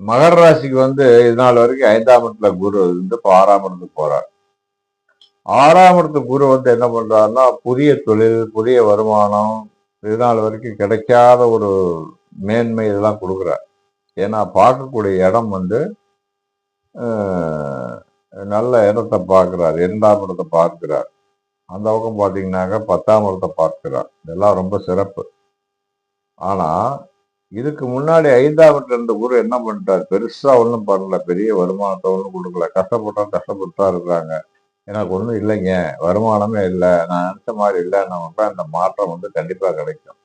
மகர ராசிக்கு வந்து இது நாள் வரைக்கும் ஐந்தாம் இடத்துல குரு இருந்து இப்போ ஆறாம் இடத்துக்கு போறார். ஆறாம் இடத்து குரு வந்து என்ன பண்றாருன்னா புதிய தொழில் புதிய வருமானம் இது நாள் வரைக்கும் கிடைக்காத ஒரு மேன்மை இதெல்லாம் கொடுக்குறார். ஏன்னா பார்க்கக்கூடிய இடம் வந்து நல்ல இடத்தை பார்க்குறார் இரண்டாம் இடத்தை பார்க்கிறார். அந்த பக்கம் பார்த்தீங்கன்னாக்க பத்தாம் இடத்தை பார்க்கிறார். இதெல்லாம் ரொம்ப சிறப்பு. ஆனால் இதுக்கு முன்னாடி ஐந்தாவது ரெண்டு இருந்த குரு என்ன பண்ணிட்டார்? பெருசா ஒன்றும் பண்ணல. பெரிய வருமானத்தை ஒன்றும் கொடுக்கல. கஷ்டப்பட்டா கஷ்டப்பட்டு தான் இருக்கிறாங்க எனக்கு ஒன்றும் இல்லைங்க. வருமானமே இல்லை. நான் நினைச்ச மாதிரி இல்லைன்னா இந்த மாற்றம் வந்து கண்டிப்பா கிடைக்கும்.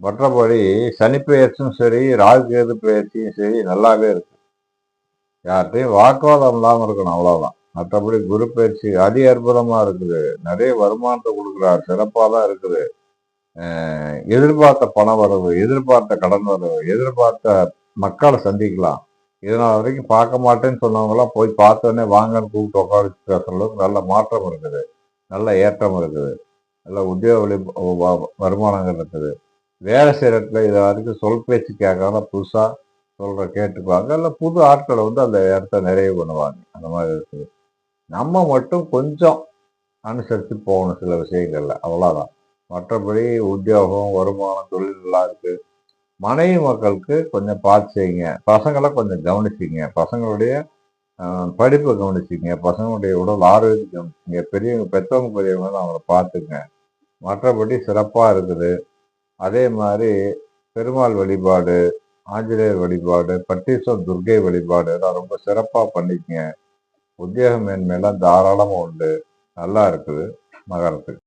மற்றபடி சனி பெயர்ச்சியும் சரி ராகு பெயர்ச்சியும் சரி நல்லாவே இருக்கு. யார்கிட்டையும் வாக்குவாதம் இல்லாமல் இருக்கணும். அவ்வளவுதான். மற்றபடி குரு பயிற்சி அதி அற்புதமா இருக்குது. நிறைய வருமானத்தை கொடுக்குறாரு. சிறப்பாக தான் இருக்குது. எதிர்பார்த்த பண வரவு எதிர்பார்த்த கடன் வரவு எதிர்பார்த்த மக்களை சந்திக்கலாம். இதனால் வரைக்கும் பார்க்க மாட்டேன்னு சொன்னவங்களாம் போய் பார்த்தோன்னே வாங்கன்னு கூப்பிட்டு உட்கார வச்சு அளவுக்கு நல்ல மாற்றம் இருக்குது. நல்ல ஏற்றம் இருக்குது. நல்ல உத்தியோக வழி வருமானங்கள் இருக்குது. வேலை செய்கிற இடத்துல இது வரைக்கும் சொல் பேச்சு கேட்காம புதுசாக சொல்கிற கேட்டுக்குவாங்க. இல்லை புது ஆட்களை வந்து அந்த இடத்த நிறைவு பண்ணுவாங்க. அந்த மாதிரி இருக்குது. நம்ம மட்டும் கொஞ்சம் அனுசரித்து போகணும் சில விஷயங்கள்ல. அவ்வளோதான் மற்றபடி உத்தியோகம் வருமானம் தொழிலெல்லாம் இருக்குது மனைவி மக்களுக்கு கொஞ்சம் பார்த்து செய்யுங்க. பசங்களை கொஞ்சம் கவனிச்சிங்க. பசங்களுடைய படிப்பை கவனிச்சிங்க. பசங்களுடைய உடல் ஆரோக்கியத்தை கவனிச்சிங்க. பெரியவங்க பெற்றவங்க பெரியவங்க அவங்கள பார்த்துங்க. மற்றபடி சிறப்பாக இருக்குது. அதே மாதிரி பெருமாள் வழிபாடு ஆஞ்சநேயர் வழிபாடு பட்டீஸ்வரர் துர்க்கை வழிபாடு இதெல்லாம் ரொம்ப சிறப்பாக பண்ணிக்கங்க. உத்தியோக மேன்மையெல்லாம் தாராளமாக உண்டு. நல்லா இருக்குது. மகரத்துக்கு.